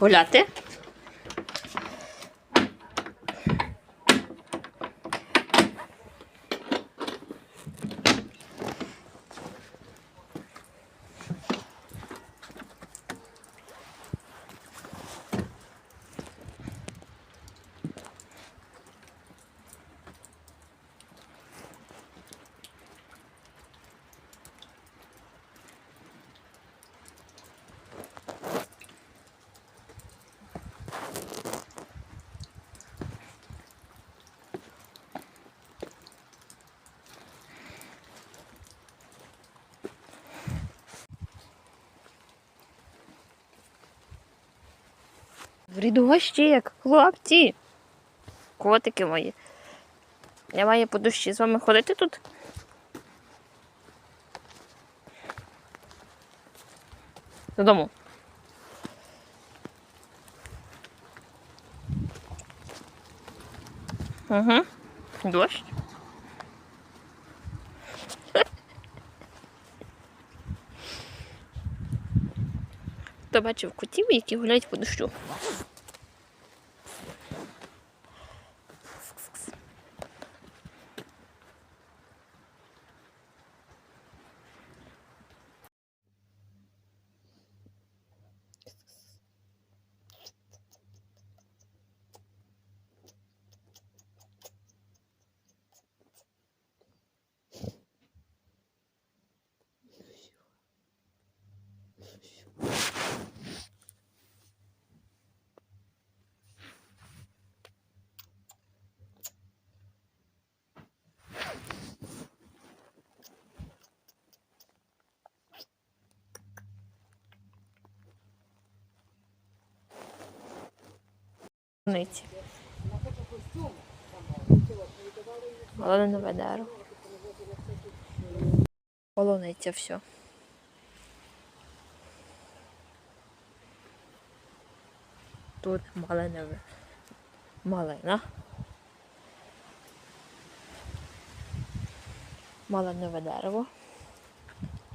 फुलाते В дощик, хлопці. Котики мої. Я маю по душі з вами ходити тут. Додому. Угу. Дощ. Хто бачив котів, які гуляють по дощу? Ниці. Полонинове дерево. Полуниця все. Тут малинове. Малина. Малинове дерево.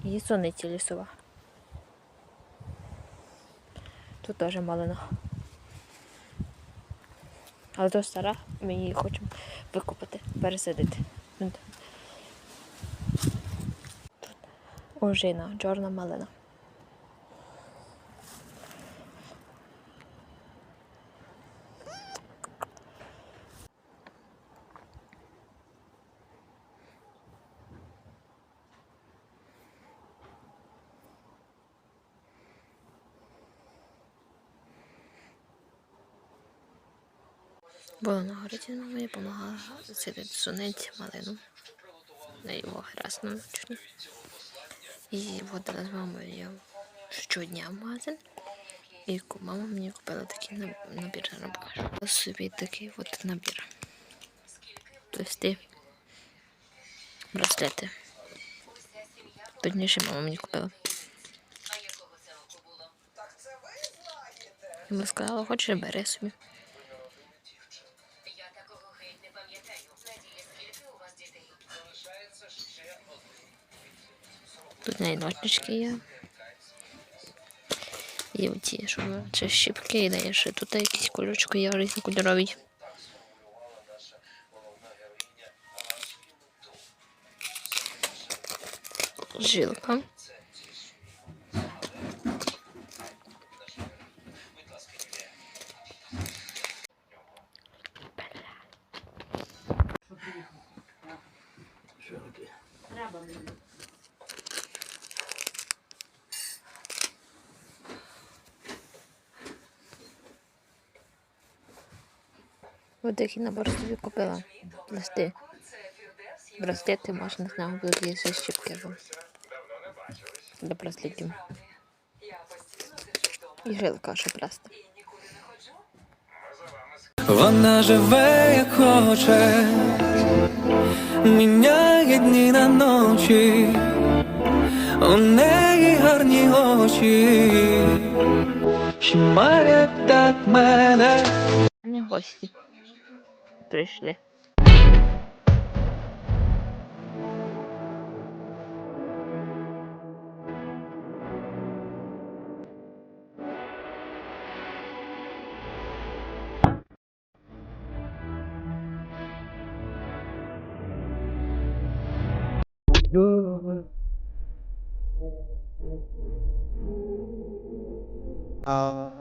І сониця лісова. Тут теж малина. Але то стара, ми її хочемо викопати, пересадити. Ожина, чорна малина. Була на городі на мені допомагала суниці малину. На його грасну чуть. І водила з мамою я щодня в магазин. І мама мені купила такий набір на покажу. Собі такий от набір. Тобто браслети. Точніше, мама мені купила. Йому сказала, хочеш, бери собі. Тут ножнички є. І оці, що це щіпки, і далі ще тут якісь кульочки є різнокольорові. Жилка. Такий набор собі купила. Листи. Браслети, можна з нього будуть ще щіпки. вже. Браслетів. І жилка, що просто. Вона живе як хоче, міняє дні на ночі, у неї гарні очі, have that мене. Вони гості прийшли. Uh...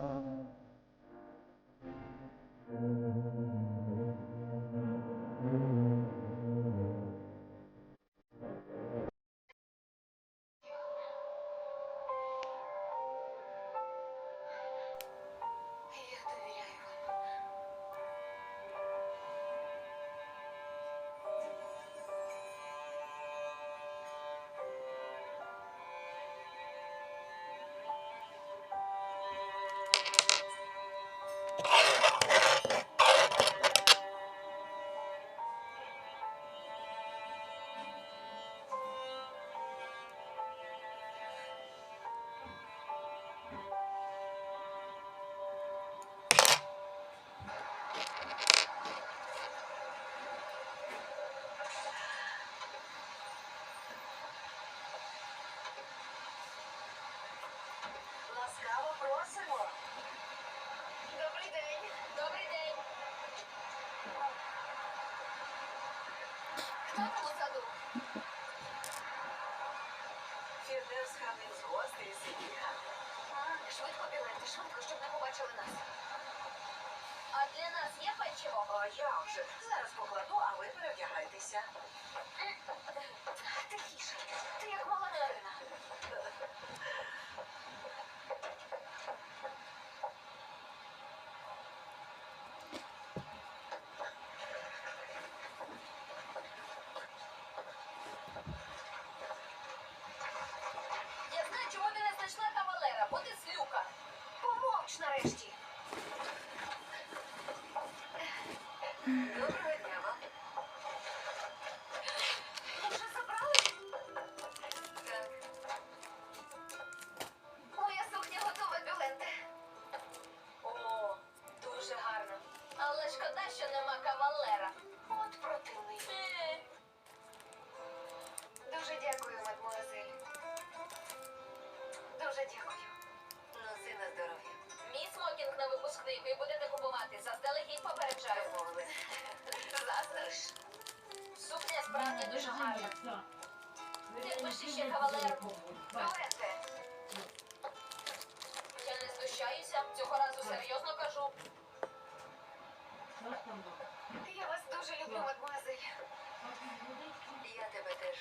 Я тебе теж.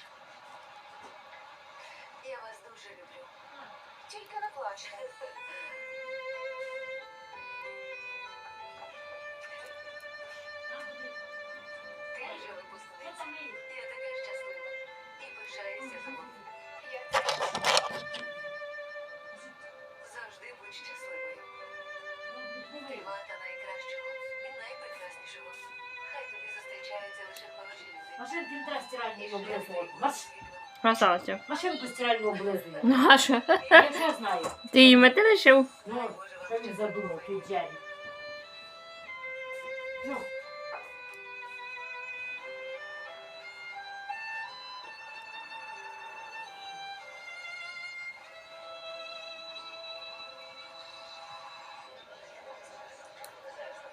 Я вас дуже люблю. Тільки не плач. Ти вже випускниця. Я така щаслива. І пишаюся тобою. Я теж. Машинки не треба стиральні облизувати. Маш... Красавця. Машинку стиральну облизує. Наша. Я все знаю. Ти її мети лишив? Ну, що він задумав, той Джері. Ну,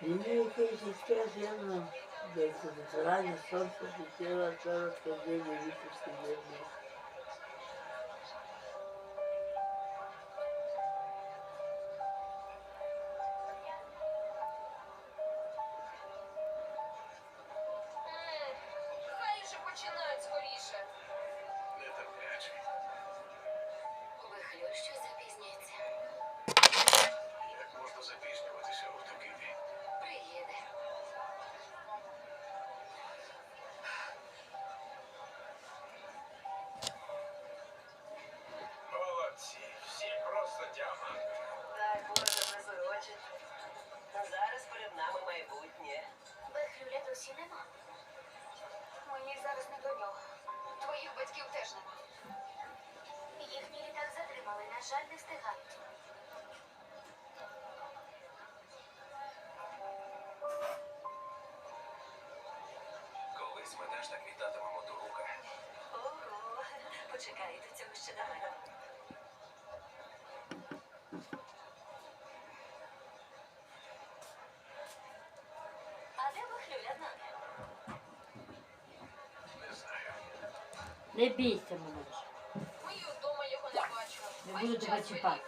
Великая сестра Зена, дайте ранее солнце светило, сорок дней великой досі нема. Мені зараз не до нього. Твоїх батьків теж нема. Їхній літак затримали, на жаль, не встигають. Колись ми теж так вітатимемо до рука. Ого, почекай, до цього ще далеко. Не бійся мене. Ми вдома його не буду тебе чіпати.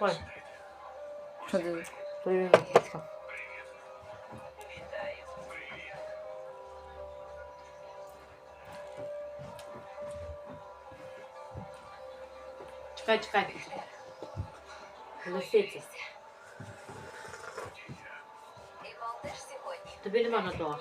Ой, вітаю. Привіт. Чекай, чекай. Лисиця. Тобі нема на того.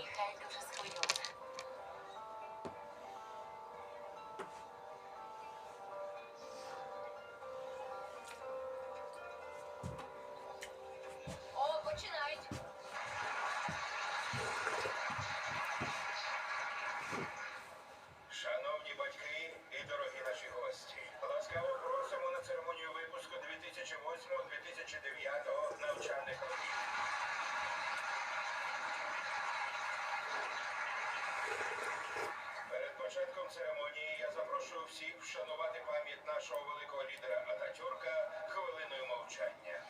Початком церемонії я запрошую всіх вшанувати пам'ять нашого великого лідера Ататюрка хвилиною мовчання.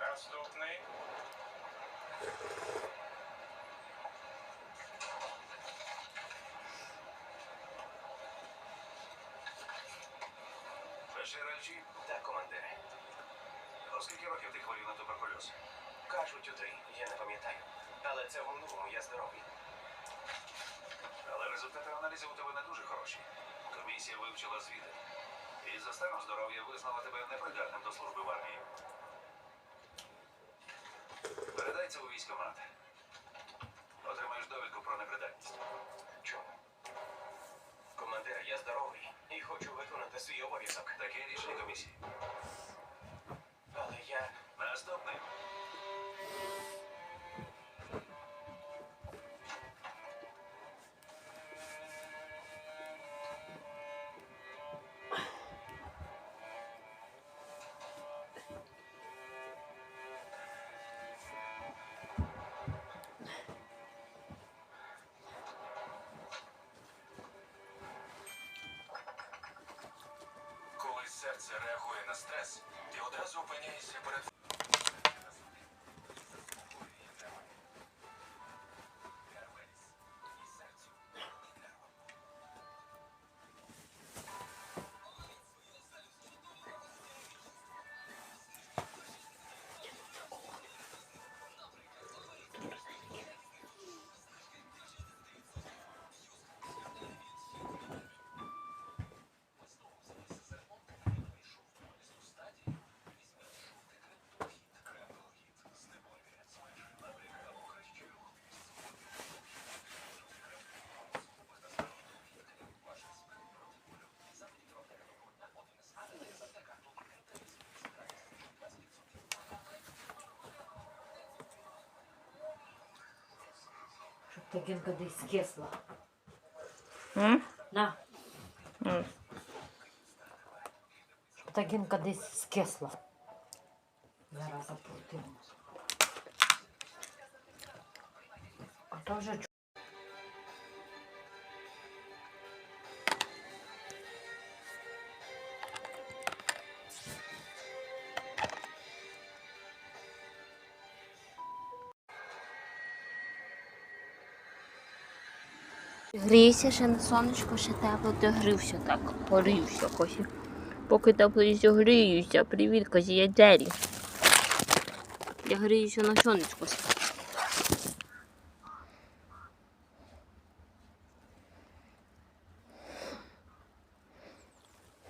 Наступний. Баширальчі? Так, командире. Оскільки років ти хворів на туберкульоз? Кажуть у три, я не пам'ятаю. Але це в минулому, я здоровий. Але результати аналізів у тебе не дуже хороші. Комісія вивчила звіти. І за станом здоров'я визнала тебе непридатним до служби в армії. Передай це у військкомат. Отримаєш довідку про непридатність. Чому? Командир, я здоровий і хочу виконати свій обов'язок. Таке рішення комісії. Але я. Наступний. Серце реагує на стрес, ти одразу опиняєшся перед. Щоб та гінка десь скисла. М? На, М. щоб та десь скисла. Зараз запустимо. А то вже Грійся ще на сонечко, ще тепло, ти грівся так, горівся косі. Поки тепло гріюся, привіт, козі, я Джері. Я гріюся на сонечку.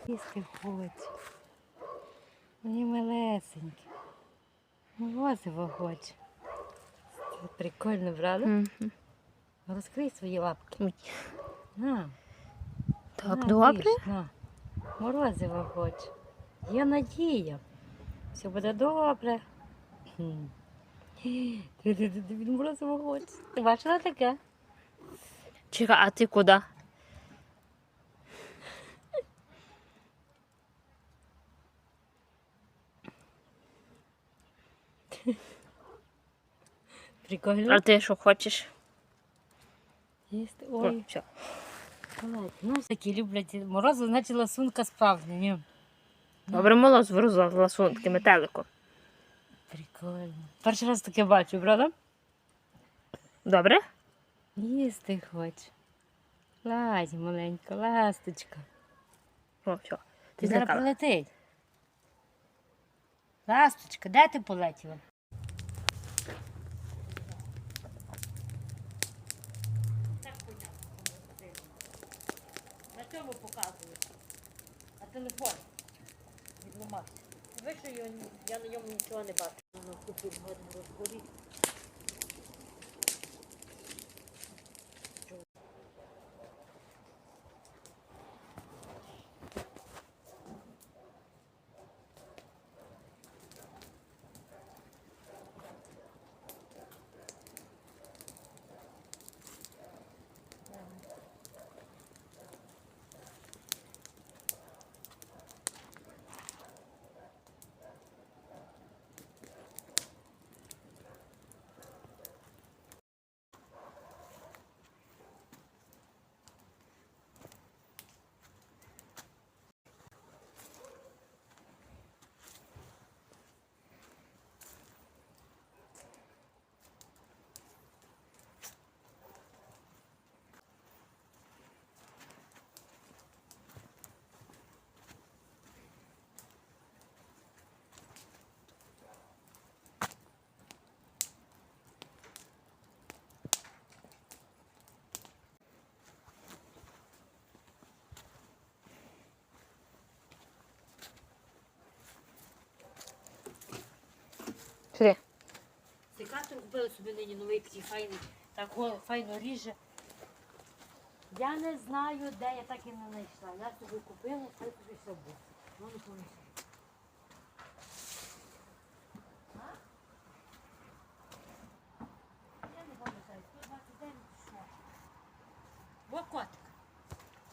Кіски ходять. Вони малесенькі. Морозиво хоче. Прикольно, правда? Мгм. Розкрий свої лапки. На. Так, на, добре? їж, на. Морозиво хоче. Є надія. Все буде добре. Він морозиво хоче. Ти бачила таке? Чекай, а ти куди? Прикольно. А ти що хочеш? Їсти. Ой, все. Ну такі люблять морозиво, значить ласунка справжня. Ні? Добре молоз вирузла ласунки метелику. Прикольно. Перший раз таке бачу, правда? Добре? Їсти хоче. Лазь, маленька, ласточка. О, все. Ти зараз злякала. прилетить. Ласточка, де ти полетіла? На цьому показую. А телефон відламався. Ви що я, на ньому нічого не бачу. Воно купив годин розгорів. Сюди. Секатор купили собі нині новий такий файний, так файно ріже. Я не знаю, де я так і не знайшла. Я собі купила, це собі все помішаю.